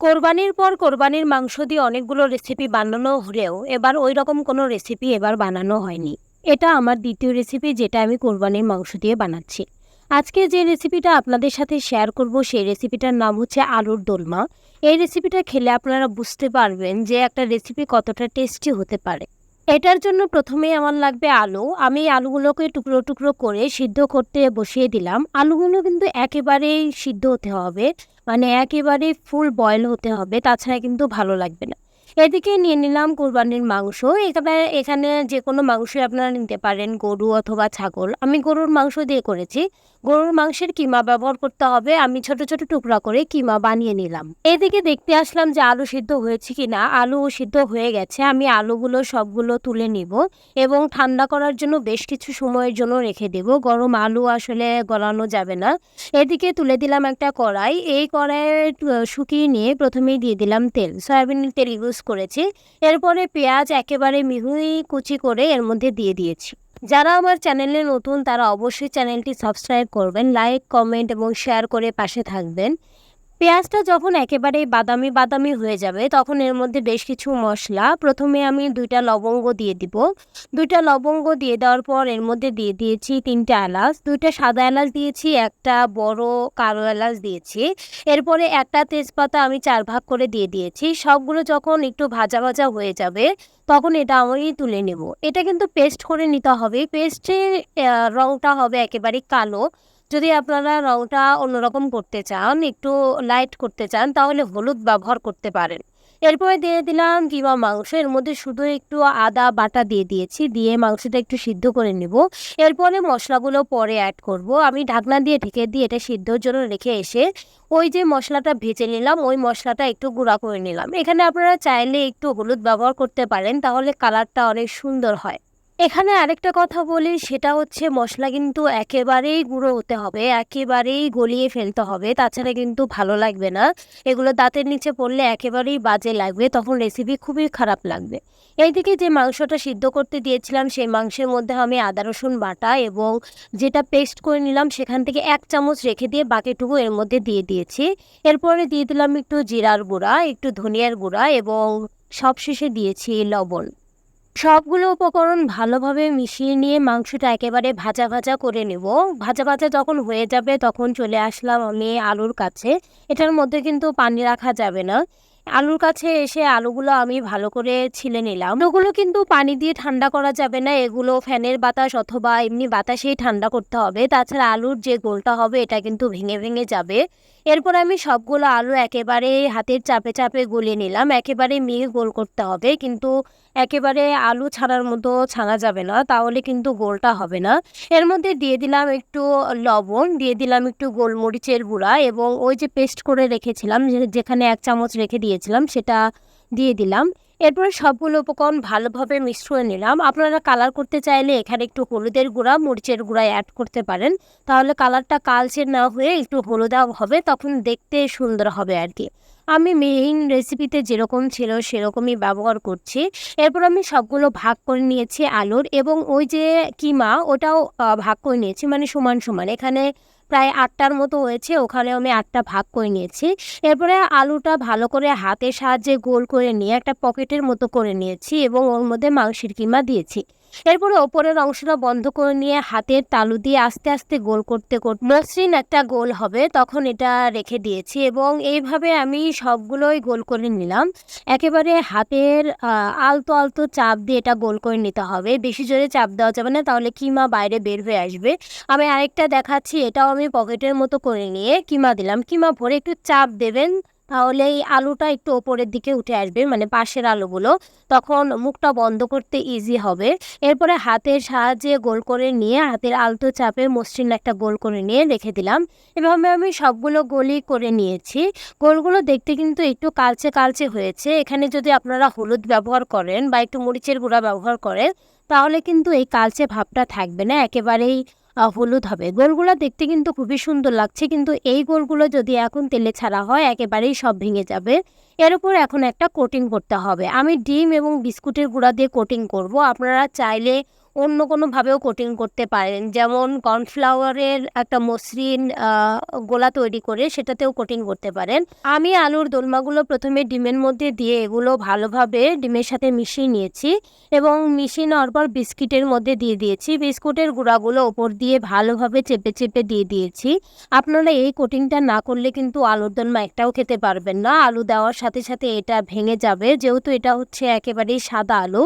কোরবানির পর কোরবানির মাংস দিয়ে অনেকগুলো রেসিপি বানানো হলেও এবার ওই রকম কোনো রেসিপি এবার বানানো হয়নি। এটা আমার দ্বিতীয় রেসিপি যেটা আমি কোরবানির মাংস দিয়ে বানাচ্ছি। আজকে যে রেসিপিটা আপনাদের সাথে শেয়ার করব সেই রেসিপিটার নাম হচ্ছে আলুর দোলমা। এই রেসিপিটা খেলে আপনারা বুঝতে পারবেন যে একটা রেসিপি কতটা টেস্টি হতে পারে। এটার জন্য প্রথমে আমার লাগবে আলু। আমি আলুগুলোকে টুকরো টুকরো করে সিদ্ধ করতে বসিয়ে দিলাম। আলুগুলো কিন্তু একেবারেই সিদ্ধ হতে হবে। মানে একেবারে ফুল বয়েল হতে হবে, তাছাড়া কিন্তু ভালো লাগবে না। এদিকে নিয়ে নিলাম কোরবানির মাংস। এখানে এখানে যে কোনো মাংসই আপনারা নিতে পারেন, গরু অথবা ছাগল। আমি গরুর মাংস দিয়ে করেছি। গরুর মাংসের কিমা ব্যবহার করতে হবে। আমি ছোট ছোট টুকরা করে কিমা বানিয়ে নিলাম। এদিকে দেখতে আসলাম যে আলু সিদ্ধ হয়েছে কিনা। আলু সিদ্ধ হয়ে গেছে। আমি আলুগুলো সবগুলো তুলে নিব এবং ঠান্ডা করার জন্য বেশ কিছু সময়ের জন্য রেখে দেব। গরম আলু আসলে গলানো যাবে না। এদিকে তুলে দিলাম একটা কড়াই। এই কড়াইয়ে শুকিয়ে নিয়ে প্রথমেই দিয়ে দিলাম তেল। সয়াবিনের তেল ইউজ করেছি। এরপরে পেঁয়াজ একেবারে মিহুই কুচি করে এর মধ্যে দিয়ে দিয়েছি। যারা আমার চ্যানেলে নতুন তারা অবশ্যই চ্যানেলটি সাবস্ক্রাইব করবেন, লাইক, কমেন্ট এবং শেয়ার করে পাশে থাকবেন। পেঁয়াজটা যখন একেবারে বাদামি বাদামি হয়ে যাবে, তখন এর মধ্যে বেশ কিছু মশলা। প্রথমে আমি দুইটা লবঙ্গ দিয়ে দিব। দুইটা লবঙ্গ দিয়ে দেওয়ার পর এর মধ্যে দিয়ে দিয়েছি তিনটা এলাচ। দুইটা সাদা এলাচ দিয়েছি, একটা বড় কালো এলাচ দিয়েছি। এরপরে একটা তেজপাতা আমি চার ভাগ করে দিয়ে দিয়েছি। সবগুলো যখন একটু ভাজা ভাজা হয়ে যাবে, তখন এটা আমি তুলে নেব। এটা কিন্তু পেস্ট করে নিতে হবে। পেস্টের রঙটা হবে একেবারে কালো। যদি আপনারা রঙটা অন্যরকম করতে চান, একটু লাইট করতে চান, তাহলে হলুদ ব্যবহার করতে পারেন। এরপরে দিয়ে দিলাম কিমা মাংস। এর মধ্যে শুধু একটু আদা বাটা দিয়ে দিয়েছি। দিয়ে মাংসটা একটু সিদ্ধ করে নেব। এরপরে মশলাগুলো পরে অ্যাড করব। আমি ঢাকনা দিয়ে ঢেকে দিয়ে এটা সিদ্ধর জন্য রেখে এসে ওই যে মশলাটা ভেজে নিলাম, ওই মশলাটা একটু গুঁড়া করে নিলাম। এখানে আপনারা চাইলে একটু হলুদ ব্যবহার করতে পারেন, তাহলে কালারটা অনেক সুন্দর হয়। এখানে আরেকটা কথা বলি, সেটা হচ্ছে মশলা কিন্তু একেবারেই গুঁড়ো হতে হবে, একেবারেই গলিয়ে ফেলতে হবে, তাছাড়া কিন্তু ভালো লাগবে না। এগুলো দাঁতের নিচে পড়লে একেবারেই বাজে লাগবে, তখন রেসিপি খুবই খারাপ লাগবে। এইদিকে যে মাংসটা সিদ্ধ করতে দিয়েছিলাম, সেই মাংসের মধ্যে আমি আদা, রসুন বাটা এবং যেটা পেস্ট করে নিলাম, সেখান থেকে এক চামচ রেখে দিয়ে বাকিটুকু এর মধ্যে দিয়ে দিয়েছি। এরপরে দিয়ে দিলাম একটু জিরার গুঁড়া, একটু ধনিয়ার গুঁড়া এবং সবশেষে দিয়েছি লবণ। সবগুলো উপকরণ ভালোভাবে মিশিয়ে নিয়ে মাংসটা একেবারে ভাজা ভাজা করে নেব। ভাজা ভাজা যখন হয়ে যাবে তখন চলে আসলাম আমি আলুর কাছে। এটার মধ্যে কিন্তু পানি রাখা যাবে না। আলুর কাছে এসে আলুগুলো আমি ভালো করে ছিলে নিলাম। ওগুলো কিন্তু পানি দিয়ে ঠান্ডা করা যাবে না, এগুলো ফ্যানের বাতাস অথবা এমনি বাতাসেই ঠান্ডা করতে হবে। তাছাড়া আলুর যে গোলটা হবে, এটা কিন্তু ভেঙে ভেঙে যাবে। এরপর আমি সবগুলো আলু একেবারে হাতের চাপে চাপে গলিয়ে নিলাম। একেবারে মিহি গোল করতে হবে, কিন্তু একেবারে আলু ছাড়ার মতো ছানা যাবে না, তাহলে কিন্তু গোলটা হবে না। এর মধ্যে দিয়ে দিলাম একটু লবণ, দিয়ে দিলাম একটু গোলমরিচের গুঁড়া এবং ওই যে পেস্ট করে রেখেছিলাম যেখানে এক চামচ রেখে দিয়েছিলাম, সেটা দিয়ে দিলাম। এরপরে সবগুলো উপকরণ ভালোভাবে করে নিলাম। আপনারা কালার করতে চাইলে এখানে একটু হলুদের গুঁড়া, মরিচের গুঁড়া অ্যাড করতে পারেন। তাহলে কালারটা কালচে না হয়ে একটু হলুদা হবে, তখন দেখতে সুন্দর হবে আর কি। আমি মেইন রেসিপিতে যেরকম ছিল সেরকমই ব্যবহার করছি। এরপর আমি সবগুলো ভাগ করে নিয়েছি আলুর এবং ওই যে কিমা, ওটাও ভাগ করে নিয়েছি মানে সমান সমান। এখানে প্রায় আটটার মতো হয়েছে ওখানে আমি আটটা ভাগ করে নিয়েছি। এরপরে আলুটা ভালো করে হাতের সাহায্যে গোল করে নিয়ে একটা পকেটের মতো করে নিয়েছি এবং ওর মধ্যে মাংসের কিমা দিয়েছি। এরপরে ওপরের অংশটা বন্ধ করে নিয়ে হাতের তালু দিয়ে আস্তে আস্তে গোল করতে করতে মসৃণ একটা গোল হবে, তখন এটা রেখে দিয়েছি এবং এইভাবে আমি সবগুলোই গোল করে নিলাম। একেবারে হাতের আলতো আলতো চাপ দিয়ে এটা গোল করে নিতে হবে। বেশি জোরে চাপ দেওয়া যাবে না, তাহলে কিমা বাইরে বের হয়ে আসবে। আমি আরেকটা দেখাচ্ছি, এটাও আমি পকেটের মতো করে নিয়ে কিমা দিলাম। কিমা ভরে একটু চাপ দেবেন তাহলে এই আলুটা একটু ওপরের দিকে উঠে আসবে মানে পাশের আলুগুলো। তখন মুখটা বন্ধ করতে ইজি হবে। এরপরে হাতের সাহায্যে গোল করে নিয়ে, হাতের আলতো চাপে মসৃণ একটা গোল করে নিয়ে রেখে দিলাম। এভাবে আমি সবগুলো গোলই করে নিয়েছি। গোলগুলো দেখতে কিন্তু একটু কালচে কালচে হয়েছে। এখানে যদি আপনারা হলুদ ব্যবহার করেন বা একটু মরিচের গুঁড়া ব্যবহার করেন, তাহলে কিন্তু এই কালচে ভাবটা থাকবে না। একেবারেই হলুদ হবে। গোলগুলো দেখতে কিন্তু খুবই সুন্দর লাগছে, কিন্তু এই গোলগুলো যদি এখন তেলে ছাড়া হয়, একেবারেই সব ভেঙে যাবে। এর উপর এখন একটা কোটিং করতে হবে। আমি ডিম এবং বিস্কুটের গুঁড়া দিয়ে কোটিং করব। আপনারা চাইলে অন্য কোনোভাবেও কোটিং করতে পারেন। যেমন কর্নফ্লাওয়ারের একটা মসৃণ গোলা তৈরি করে সেটাতেও কোটিং করতে পারেন। আমি আলুর দোলমাগুলো প্রথমে ডিমের মধ্যে দিয়ে এগুলো ভালোভাবে ডিমের সাথে মিশিয়ে নিয়েছি এবং মিশিয়ে নেওয়ার পর বিস্কিটের মধ্যে দিয়ে দিয়েছি। বিস্কুটের গুঁড়াগুলো ওপর দিয়ে ভালোভাবে চেপে চেপে দিয়ে দিয়েছি। আপনারা এই কোটিংটা না করলে কিন্তু আলুর দোলমা একটাও খেতে পারবেন না। আলু দেওয়ার সাথে সাথে এটা ভেঙে যাবে। যেহেতু এটা হচ্ছে একেবারেই সাদা আলু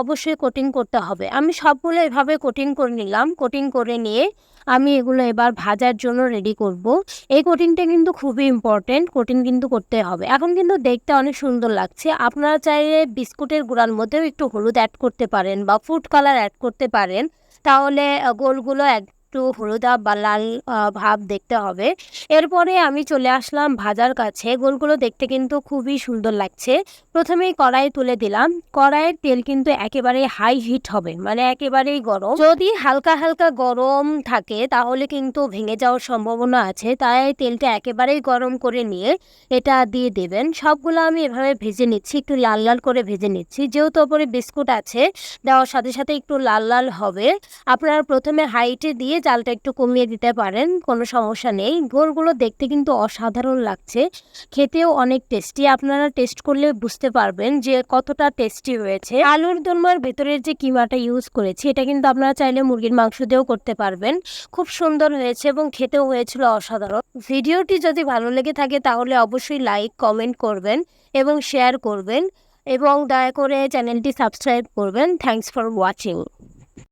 অবশ্যই কোটিং করতে হবে। আমি সবগুলো এভাবে কোটিং করে নিলাম। কোটিং করে নিয়ে আমি এগুলো এবার ভাজার জন্য রেডি করব। এই কোটিংটা কিন্তু খুবই ইম্পর্টেন্ট কোটিং কিন্তু করতে হবে। এখন কিন্তু দেখতে অনেক সুন্দর লাগছে। আপনারা চাইলে বিস্কুটের গুঁড়ার মধ্যেও একটু হলুদ অ্যাড করতে পারেন বা ফুড কালার অ্যাড করতে পারেন। তাহলে গোলগুলো একটু হলুদা বা লাল ভাব দেখতে হবে। এরপরে আমি চলে আসলাম ভাজার কাছে। গোলগুলো দেখতে কিন্তু খুবই সুন্দর লাগছে। প্রথমেই কড়াই তুলে দিলাম। কড়াইয়ের তেল কিন্তু একেবারে হাই হিট হবে মানে একেবারেই গরম। যদি হালকা হালকা গরম থাকে, তাহলে কিন্তু ভেঙে যাওয়ার সম্ভাবনা আছে। তাই তেলটা একেবারেই গরম করে নিয়ে এটা দিয়ে দেবেন। সবগুলো আমি এভাবে ভেজে নিচ্ছি, একটু লাল লাল করে ভেজে নিচ্ছি। যেহেতু ওপরে বিস্কুট আছে, দেওয়ার সাথে সাথে একটু লাল লাল হবে। আপনারা প্রথমে হাইটে দিয়ে জালটা একটু কমিয়ে দিতে পারেন, কোনো সমস্যা নেই। গোলগুলো দেখতে কিন্তু অসাধারণ লাগছে। খেতেও অনেক টেস্টি। আপনারা টেস্ট করলে বুঝতে পারবেন যে কতটা টেস্টি হয়েছে। আলুর দোলমার ভেতরের যে কিমাটা ইউজ করেছি, এটা কিন্তু আপনারা চাইলে মুরগির মাংস দিয়েও করতে পারবেন। খুব সুন্দর হয়েছে এবং খেতেও হয়েছিল অসাধারণ। ভিডিওটি যদি ভালো লেগে থাকে তাহলে অবশ্যই লাইক কমেন্ট করবেন এবং শেয়ার করবেন এবং দয়া করে চ্যানেলটি সাবস্ক্রাইব করবেন। Thanks for watching